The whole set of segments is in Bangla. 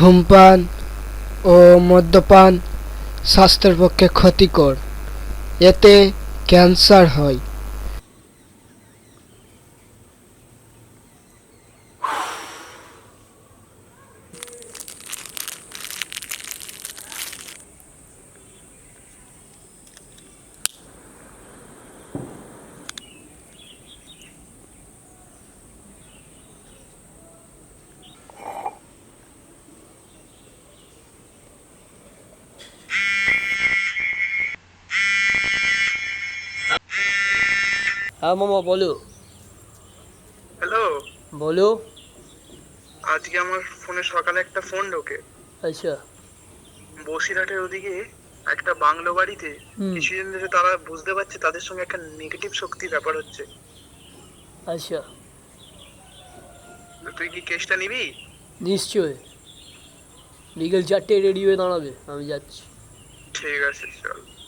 ধূমপান ও মদ্যপান স্বাস্থ্যের পক্ষে ক্ষতিকর। এতে ক্যান্সার হয়। হ্যাঁ মামা বলো। হ্যালো। বলো। আজকে আমার ফোনে সকালে একটা ফোন ঢোকে। আচ্ছা। বসিরহাটের ওদিকে একটা বাংলো বাড়িতে কিছুদিন ধরে তারা বুঝতে পারছে তাদের সঙ্গে একটা নেগেটিভ শক্তির ব্যাপার হচ্ছে। আচ্ছা। তুই কি কেসটা নিবি? নিশ্চয় বিকেল চারটে রেডি হয়ে দাঁড়াবে আমি যাচ্ছি। ঠিক আছে চল।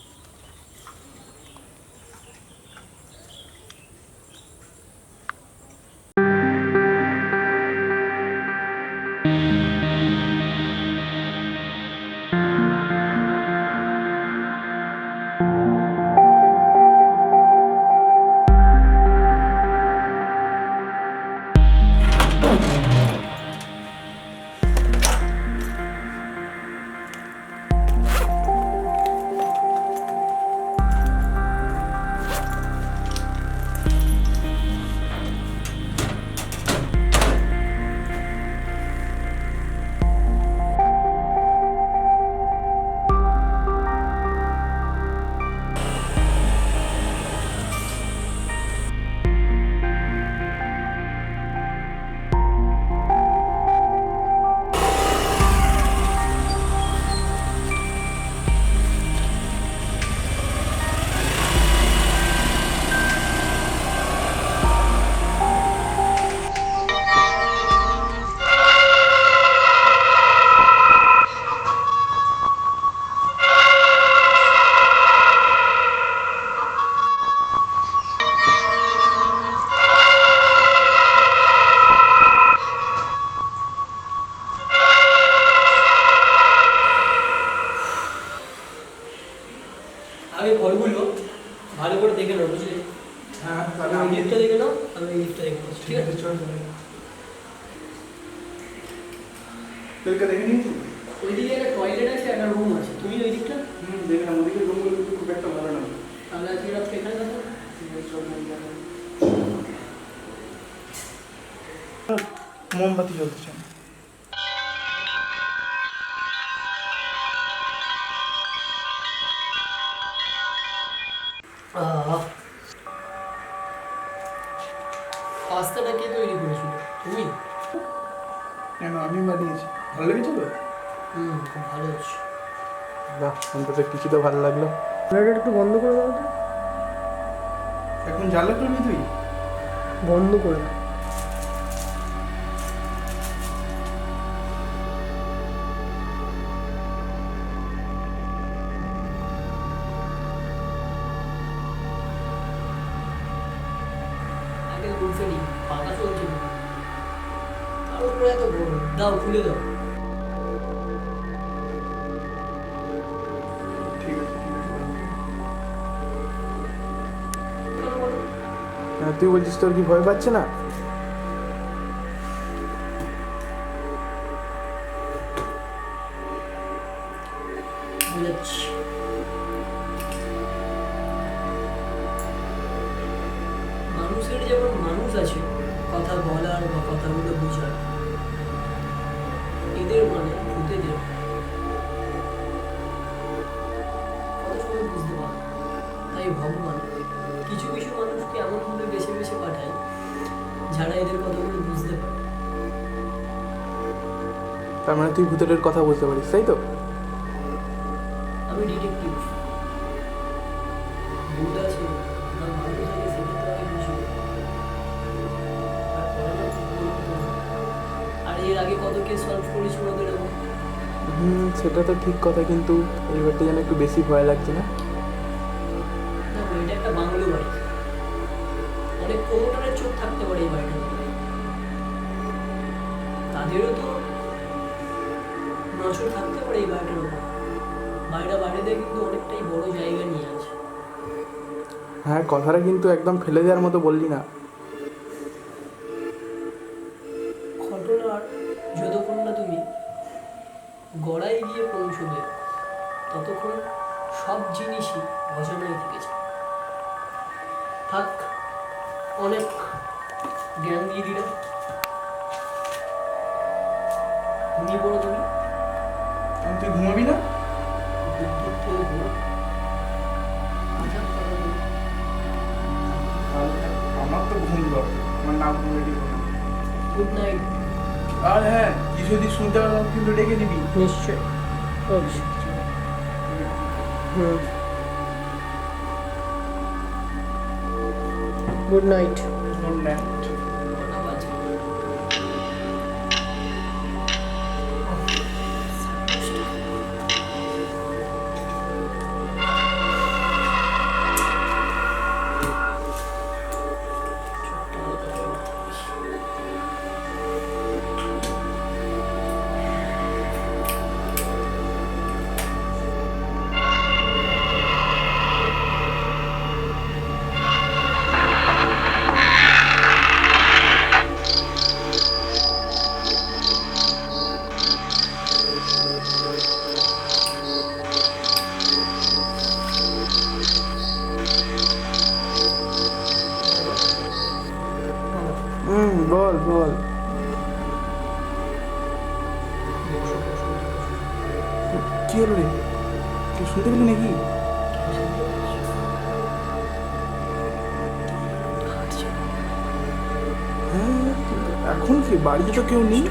আগে ঘরগুলো ভালো করে দেখে নাও বুঝলে? হ্যাঁ আমি লিফটটা দেখে নাও আমি এই লিফটটা দেখে নেব, ঠিক আছে? কালকে দেখে নিয়েছি? ওইদিকে একটা টয়লেট আছে একটা রুম আছে। তুমি ওই দিকটা? হুম দেখলাম রুমগুলো কিন্তু খুব একটা ভালো না। তাহলে আজকে রাত্রে এখানে থাকো। মোমবাতি জ্বলছে। বাহ কিছু তো ভালো লাগল? একটু বন্ধ করে দাও তো। এখন জ্বালা করবি তুই? বন্ধ করে দাও। দাও খুলে দাও। তুই বলছিস তোর কি ভয় পাচ্ছে না? মানুষের যেমন মানুষ আছে, কথা বলার বা কথাগুলো বোঝার, এদের মানে তার মানে তুই ভূতের কথা বলতে পারিস তাই তো? আমি ডিটেকটিভ। ভূত আছে না মানুষ আছে সেটা তো আর পড়ানো তো বলতে হবে। আর এর আগে কত কেস সলভ করেছি ওদের হুম সেটা তো ঠিক কথা কিন্তু এইবারটা যেন একটু বেশি ভয় লাগছে না? এটা একটা বাংলো বাড়ি। অনেক প্রমোটারের চোখ থাকতে পারে এই বাড়িটার তাদেরও তো নজর থাকতে পারে এই বাড়িটার উপর বাড়িটা বাড়িতে কিন্তু অনেকটাই বড় জায়গা নিয়ে আছে। হ্যাঁ কথাটা কিন্তু একদম ফেলে দেওয়ার মতো বললি না। ঘটনার যতক্ষণ না তুমি গড়াই গিয়ে পৌঁছবে ততক্ষণ সব জিনিসই অজানাই থেকে যায় থাক অনেক জ্ঞান দিয়ে দিলাম। ঘুমিয়ে পড়ো তুমি। তুই ঘুমাবি না? আমার তো ঘুম দরকার আমার নাম রেডি গুড নাইট আর হ্যাঁ কিছু যদি শুনতে পারো কিন্তু ডেকে দিবি নিশ্চয় অবশ্যই হুম। গুড নাইট গুড নাইট তুই শুনতে পেলি নাকি? হ্যাঁ এখন কি বাড়িতে তো কেউ নেই?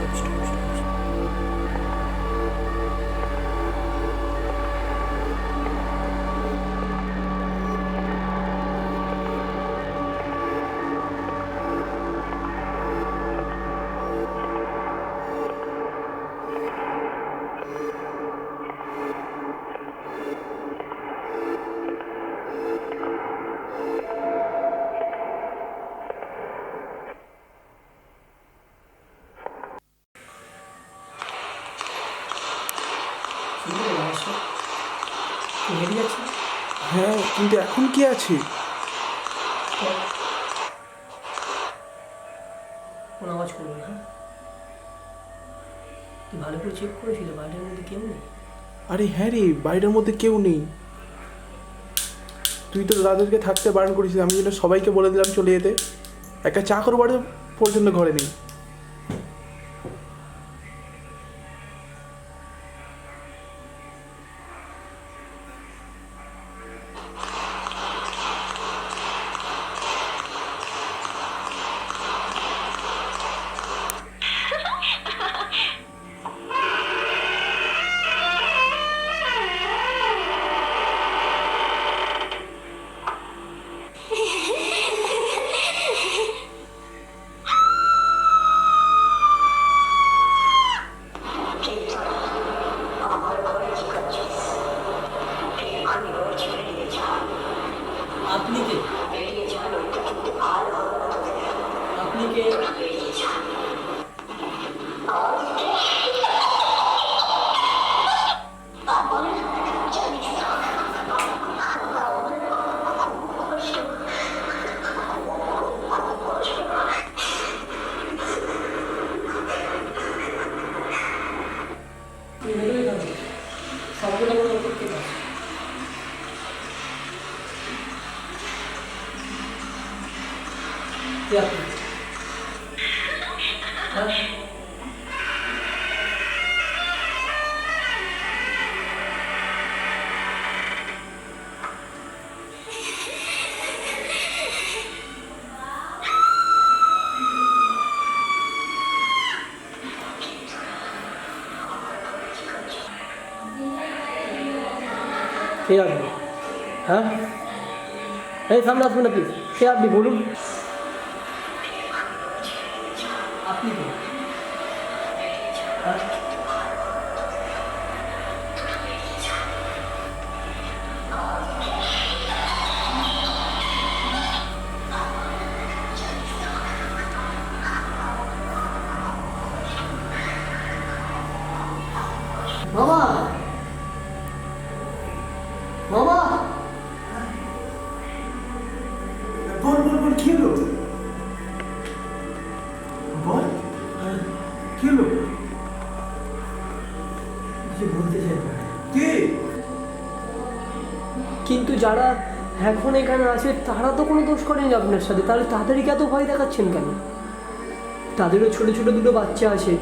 যাচ্ছিস হ্যাঁ কিন্তু এখন কি আছে? কোনো আওয়াজ করব হ্যাঁ? তুই ভালো করে চেক করেছিল মধ্যে কেউ নেই? আরে হ্যাঁ রে বাড়িটার মধ্যে কেউ নেই। তুই তো দাদাদেরকে থাকতে বারণ করেছিস আমি যেন সবাইকে বলে দিলাম চলে যেতে। একটা চা করবার পর্যন্ত ঘরে নেই। কে আপনি হ্যাঁ কে আপনি হ্যাঁ এই সামনে আসবেন না প্লিজ বলতে চাই। কিন্তু যারা এখন এখানে আছে তারা তো কোনো দোষ করেনি আপনার সাথে। তাহলে তাদেরকে এত ভয় দেখাচ্ছেন কেন? তাদেরও ছোট ছোট দুটো বাচ্চা আছে।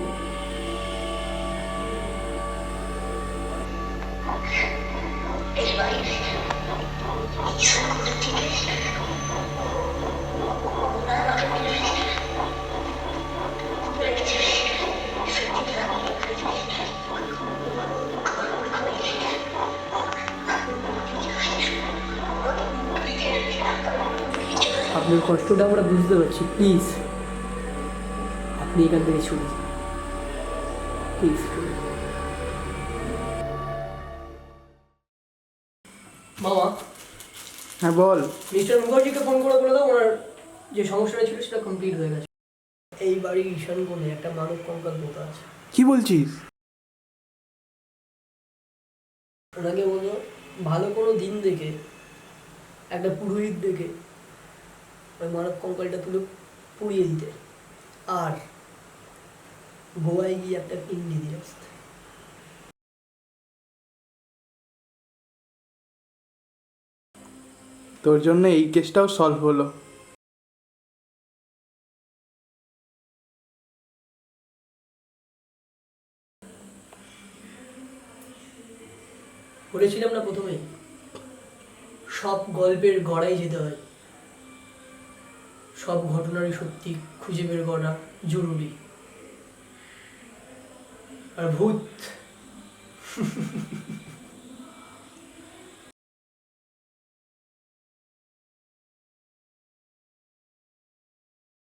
কষ্টটা আমরা বুঝতে পারছি। প্লিজ আপনি এখান থেকে চলে প্লিজ মামা। হ্যাঁ বল। মিস্টার মুখার্জিকে ফোন করে বলে দাও ওনার যে সমস্যাটা ছিল সেটা কমপ্লিট হয়ে গেছে। এই বাড়ির ঈশান কোণে একটা মানব কঙ্কাল পোতা আছে। কি বলছিস? ওনাকে বলল ভালো কোনো দিন দেখে একটা পুরোহিত দেখে ওই মানব কঙ্কালটা তুলে পুড়িয়ে দিতে। আর গোয়ায় গিয়ে একটা পিন্ডি দিয়ে আসতে। তোর জন্য এই কেসটাও সলভ হলো। বলেছিলাম না প্রথমেই? সব গল্পের গড়াই যেতে হয়। সব ঘটনারই সত্যি খুঁজে বের করা জরুরি। আর ভূত।